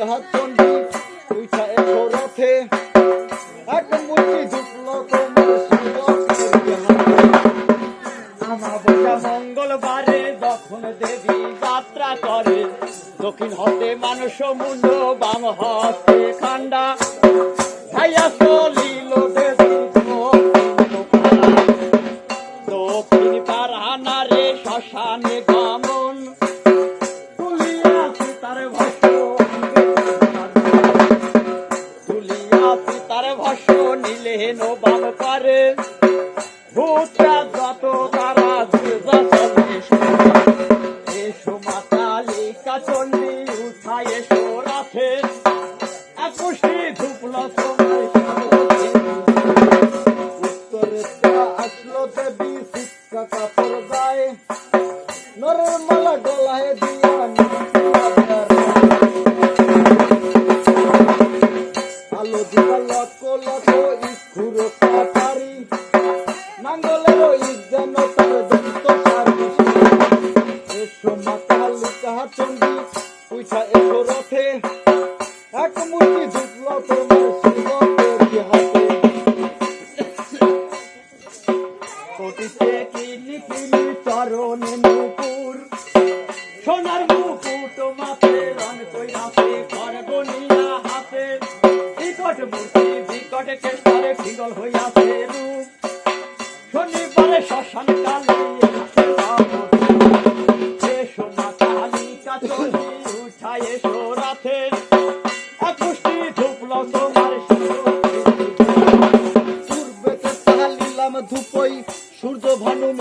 তাহার চণ্ডী উঠা এক রথে এখন বুঝি ঢুকল মঙ্গলবারে দক্ষিণ দেবী যাত্রা করে। দক্ষিণ হতে মানুষ মুন্ড বাম হতে খান্ডা ভাইয়া চলিল দেবী দক্ষিণ পাড়া নারে শ্মশানে গমন কেন বাল পারে? ভূতরা যত তারা এসো এসো রাখে। একুশি ধুপল আসলো দেবী, শিক্ষা কাপড় নরের মালা গলায় দিয়ে Thank you.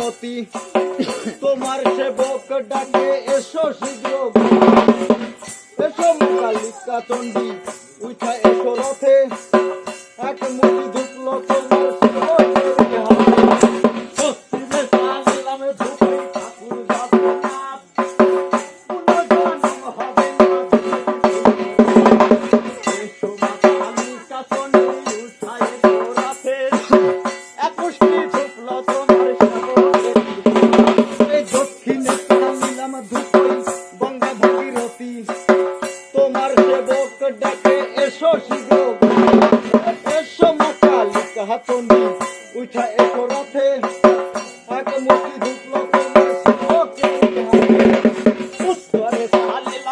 মতি তোমার সেবক ডাকে এসো শীঘ্র। এসো কালিকা চন্ডী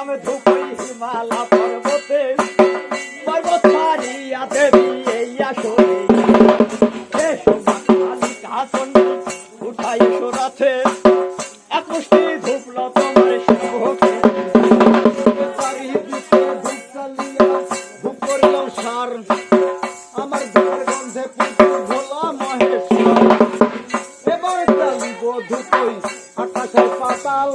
নাম ধুপই হিমালা পর্বতে পর্বত মারিয়া দেবী এই আসরে এসো উঠাই সরাতে একুশটি ধুপল তোমার শুভকে। পাতাল।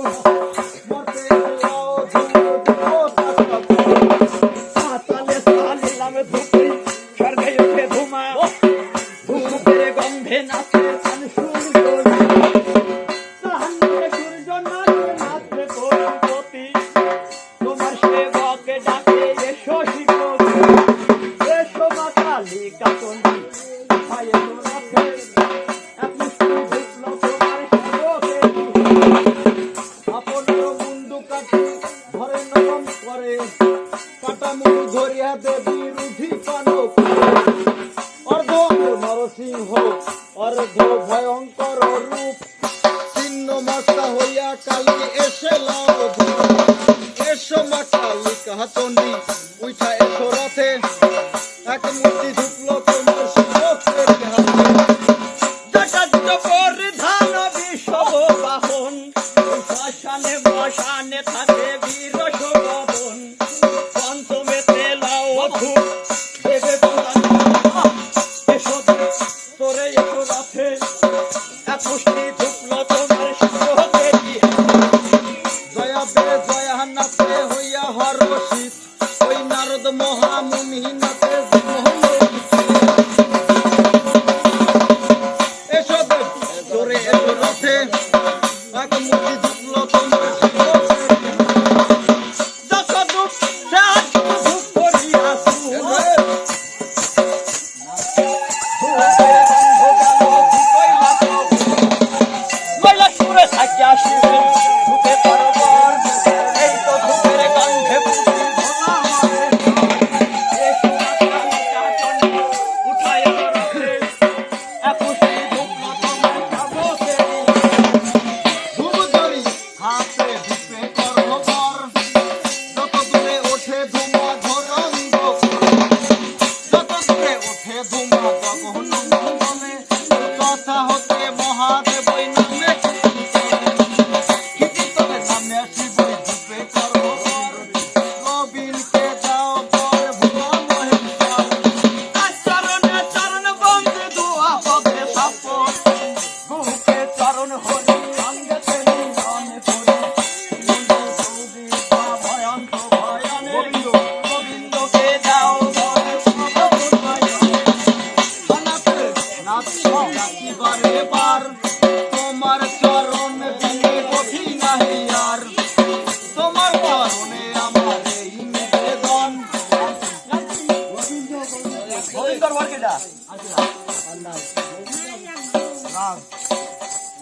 তোমার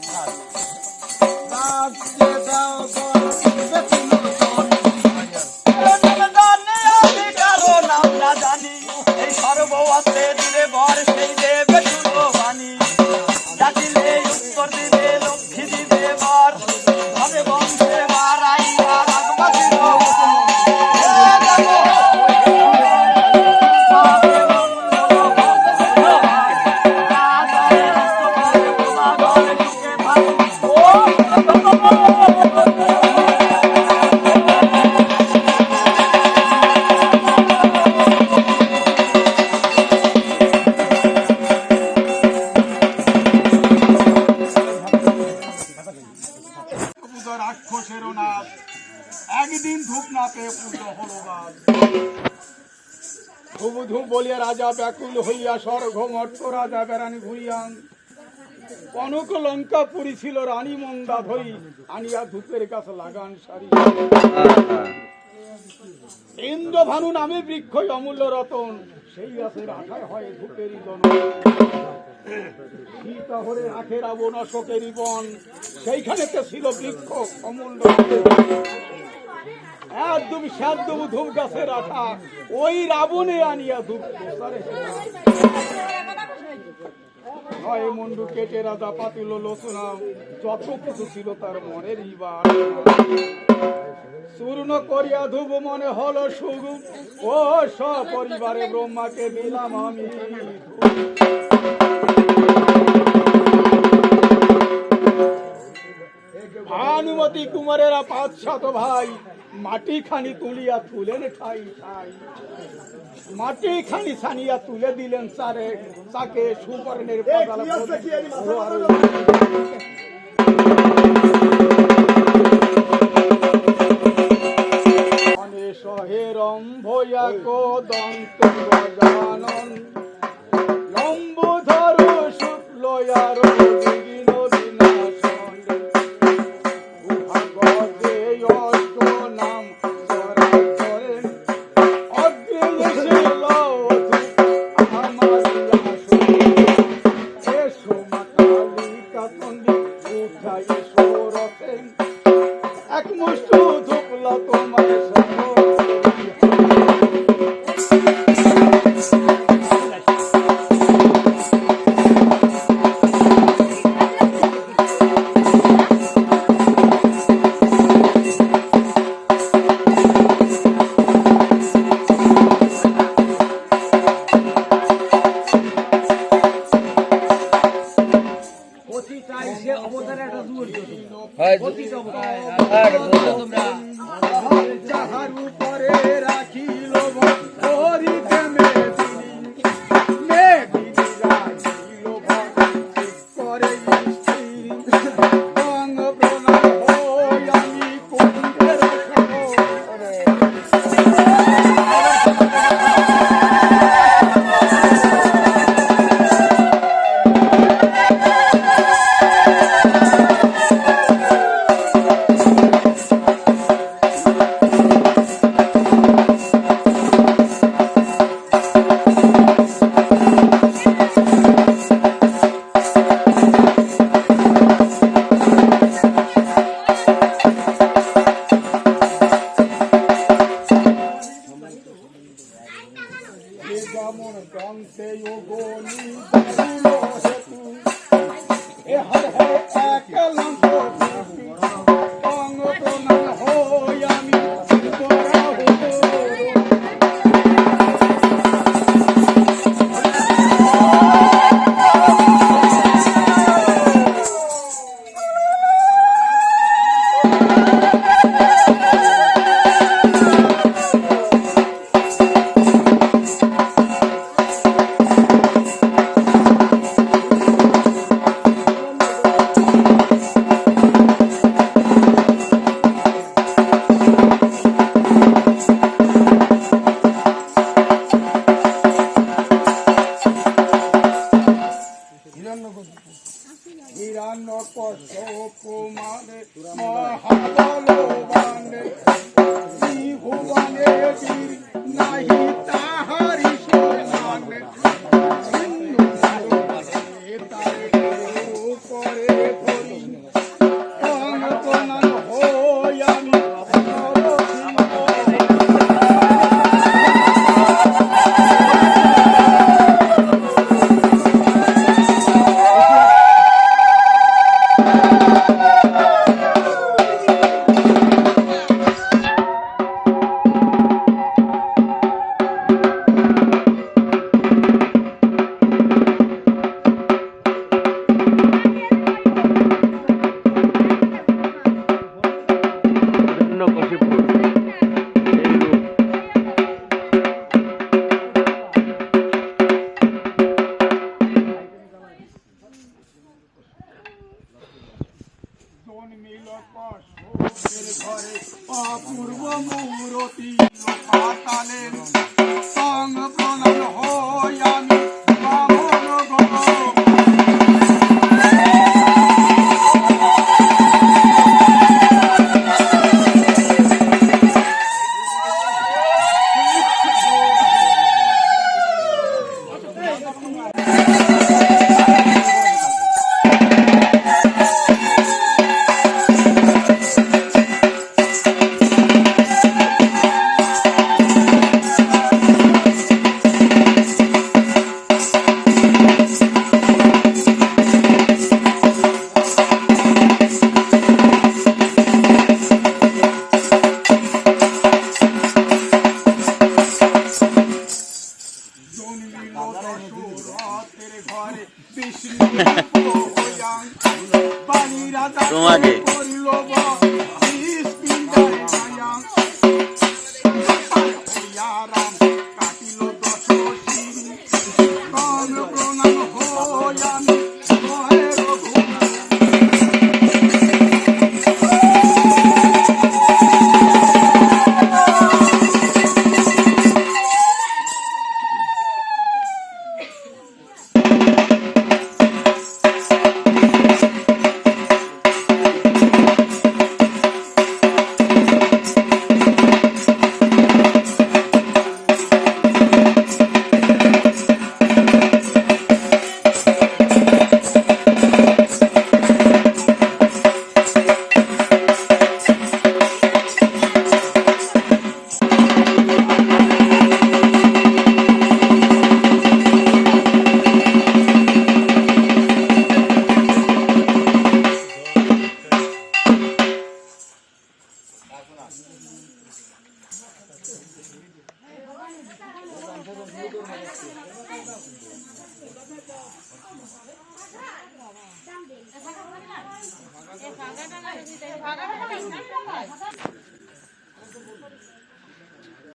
কেটা রাজ্যে দাও বল বেতুল পেয়ে পুজো হলো গাছ ধূপ বলিয়া রাজা ব্যাকুল হইয়া স্বর্গ মর্ত রাজা বেড়ানি ঘুরিয়ান কনক লঙ্কা পুরী রানী মন্দা ধরি আনিয়া ধূপের কাছ লাগান সারি। ইন্দ্র ভানু নামে বৃক্ষ অমূল্য রতন, সেই গাছের আঠায় হয় ধূপেরই জন সীতা হরে আখে রাবণ অশোকেরই বন, সেইখানেতে ছিল বৃক্ষ অমূল্য একদম সাদ্দম ধূপ গাছের আঠা। ওই রাবণে আনিয়া ধূপ নয় মুন্ডু কেটে রাজা পাতিল লোচনা, যত কিছু ছিল তার মনের ইবার চূর্ণ করিয়া ধুব মনে হলো সুগু ও সপরিবারে ব্রহ্মাকে দিলাম আমি। ভানুমতি কুমারেরা পাঁচ সাত ভাই মাটি খানি তুলিয়া তুলেন ঠাই ঠাই। মাটি খানি ছানিয়া তুলে দিলেন সারে তাকে সুবর্ণের পাতাল অনেশ হেরম ভয়া দন্ত গজানন। লম্বধর শুক্লয়ার তোমার সঙ্গ ধুপলা তোমার যাহার উপরে রাখিল हर है कलम অপূর্ব মূরতি পাতালেন তোমাকে